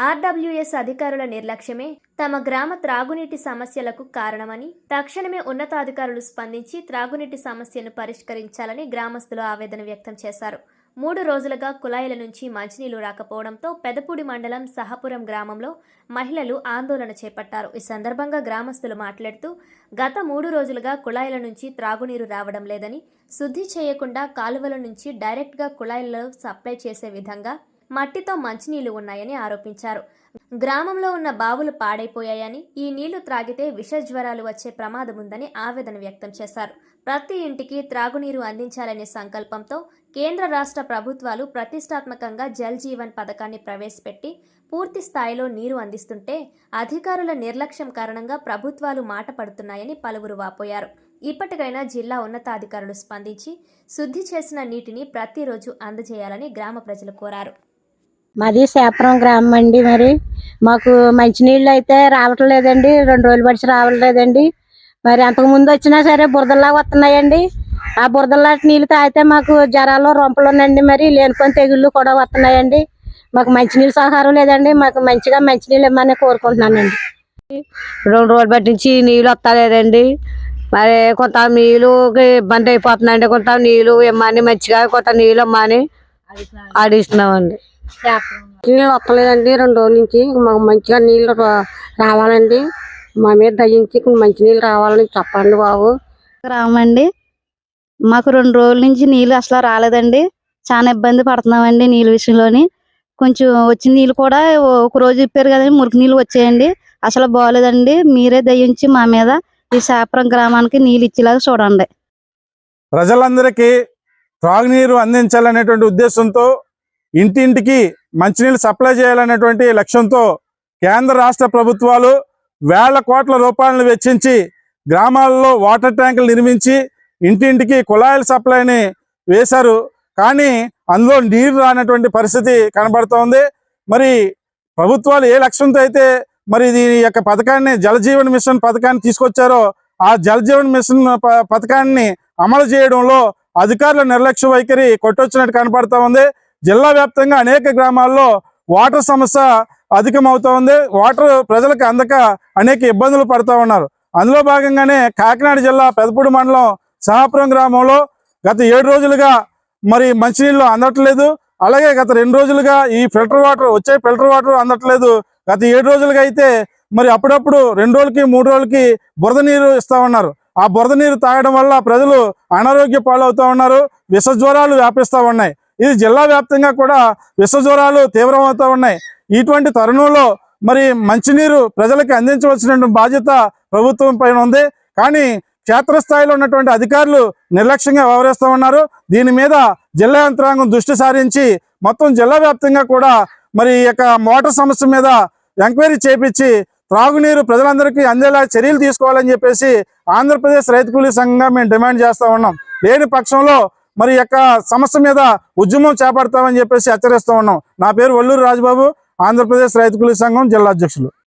RWS అధికారుల నిర్లక్ష్యమే తమ గ్రామ త్రాగునీటి సమస్యలకు కారణమని తక్షణమే ఉన్నతాధికారులు స్పందించి త్రాగునీటి సమస్యను పరిష్కరించాలని గ్రామస్తులు ఆవేదన వ్యక్తం చేశారు. మూడు రోజులుగా కుళాయిల నుంచి మంచినీళ్ళు రాకపోవడంతో పెదపూడి మండలం సహపురం గ్రామంలో మహిళలు ఆందోళన చేపట్టారు. ఈ సందర్భంగా గ్రామస్తులు మాట్లాడుతూ గత మూడు రోజులుగా కుళాయిల నుంచి త్రాగునీరు రావడం లేదని శుద్ధి చేయకుండా కాలువల నుంచి డైరెక్ట్గా కుళాయిలలో సప్లై చేసే విధంగా మట్టితో మంచినీళ్ళు ఉన్నాయని ఆరోపించారు. గ్రామంలో ఉన్న బావులు పాడైపోయాయని ఈ నీళ్ళు త్రాగితే విష జ్వరాలు వచ్చే ప్రమాదం ఉందని ఆవేదన వ్యక్తం చేశారు. ప్రతి ఇంటికి త్రాగునీరు అందించాలనే సంకల్పంతో కేంద్ర రాష్ట్ర ప్రభుత్వాలు ప్రతిష్టాత్మకంగా జల్ జీవన్ పథకాన్ని ప్రవేశపెట్టి పూర్తి స్థాయిలో నీరు అందిస్తుంటే అధికారుల నిర్లక్ష్యం కారణంగా ప్రభుత్వాలు మాట పడుతున్నాయని పలువురు వాపోయారు. ఇప్పటికైనా జిల్లా ఉన్నతాధికారులు స్పందించి శుద్ధి చేసిన నీటిని ప్రతిరోజు అందజేయాలని గ్రామ ప్రజలు కోరారు. మాది సేపురం గ్రామం అండి మరి. మాకు మంచినీళ్ళు అయితే రావటం లేదండి రెండు రోజులు పడిచి రావట్లేదండి. మరి అంతకుముందు వచ్చినా సరే బురదల్లా వస్తున్నాయండి. ఆ బురదల్లా నీళ్ళు తాగితే మాకు జ్వరాలు రొంపలు ఉన్నాయండి మరి. లేనిపోయిన తెగుళ్ళు కూడా వస్తున్నాయండి. మాకు మంచినీళ్ళు సహకారం లేదండి. మాకు మంచిగా మంచినీళ్ళు ఇవ్వమని కోరుకుంటున్నానండి. రెండు రోజులు బట్టి నుంచి నీళ్ళు వస్తలేదండి. మరి కొంత నీళ్ళుకి ఇబ్బంది అయిపోతుందండి. కొంత నీళ్ళు ఇమ్మని మంచిగా కొంత నీళ్ళు ఇమ్మని ఆడిస్తున్నామండి నీళ్ళు వస్తలేదండి. రెండు రోజుల నుంచి మాకు మంచిగా నీళ్ళు రావాలండి. మా మీద దయించి మంచి నీళ్ళు రావాలని చెప్పండి బాబు. గ్రామం అండి మాకు రెండు రోజుల నుంచి నీళ్ళు అసలు రాలేదండి. చాలా ఇబ్బంది పడుతున్నామండి నీళ్ళ విషయంలోని. కొంచెం వచ్చిన నీళ్ళు కూడా ఒక రోజు ఇప్పారు కదండి మురికి నీళ్ళు వచ్చాయండి. అసలు బాగోలేదండి మీరే దయించి మా మీద ఈ శాపురం గ్రామానికి నీళ్ళు ఇచ్చేలాగా చూడండి. ప్రజలందరికీ త్రాగునీరు అందించాలనేటువంటి ఉద్దేశంతో ఇంటింటికి మంచినీళ్ళు సప్లై చేయాలనేటువంటి లక్ష్యంతో కేంద్ర రాష్ట్ర ప్రభుత్వాలు వేల కోట్ల రూపాయలను వెచ్చించి గ్రామాల్లో వాటర్ ట్యాంకులు నిర్మించి ఇంటింటికి కుళాయిల సప్లైని వేశారు. కానీ అందులో నీరు రానటువంటి పరిస్థితి కనబడుతోంది మరి ప్రభుత్వాలు ఏ లక్ష్యంతో అయితే మరి దీని యొక్క పథకాన్ని జలజీవన్ మిషన్ పథకాన్ని తీసుకొచ్చారో ఆ జలజీవన్ మిషన్ ప- పథకాన్ని అమలు చేయడంలో అధికారుల నిర్లక్ష్య వైఖరి కొట్టొచ్చినట్టు కనపడతా ఉంది. జిల్లా వ్యాప్తంగా అనేక గ్రామాల్లో వాటర్ సమస్య అధికమవుతూ ఉంది. వాటర్ ప్రజలకు అందక అనేక ఇబ్బందులు పడుతూ ఉన్నారు. అందులో భాగంగానే కాకినాడ జిల్లా పెదపూడి మండలం సహాపురం గ్రామంలో గత ఏడు రోజులుగా మరి మంచినీళ్ళు అందట్లేదు. అలాగే గత రెండు రోజులుగా ఈ ఫిల్టర్ వాటర్ వచ్చే ఫిల్టర్ వాటర్ అందట్లేదు. గత ఏడు రోజులుగా అయితే మరి అప్పుడప్పుడు రెండు రోజులకి మూడు రోజులకి బురద నీరు ఇస్తా ఉన్నారు. ఆ బురద నీరు తాగడం వల్ల ప్రజలు అనారోగ్య పాలవుతూ ఉన్నారు. విష జ్వరాలు వ్యాపిస్తూ ఉన్నాయి. ఇది జిల్లా వ్యాప్తంగా కూడా విష జ్వరాలు తీవ్రమవుతూ ఉన్నాయి. ఇటువంటి తరుణంలో మరి మంచినీరు ప్రజలకు అందించవలసినటువంటి బాధ్యత ప్రభుత్వం పైన ఉంది. కానీ క్షేత్రస్థాయిలో ఉన్నటువంటి అధికారులు నిర్లక్ష్యంగా వ్యవహరిస్తూ ఉన్నారు. దీని మీద జిల్లా యంత్రాంగం దృష్టి సారించి మొత్తం జిల్లా వ్యాప్తంగా కూడా మరి ఈ యొక్క మోటార్ సమస్య మీద ఎంక్వైరీ చేపించి త్రాగునీరు ప్రజలందరికీ అందేలా చర్యలు తీసుకోవాలని చెప్పేసి ఆంధ్రప్రదేశ్ రైతు కూలీ సంఘంగా మేము డిమాండ్ చేస్తూ ఉన్నాం. లేని పక్షంలో మరి యొక్క సమస్య మీద ఉద్యమం చేపడతామని చెప్పేసి హెచ్చరిస్తూ ఉన్నాం. నా పేరు వల్లూరు రాజబాబు ఆంధ్రప్రదేశ్ రైతు కూలీ సంఘం జిల్లా అధ్యక్షులు.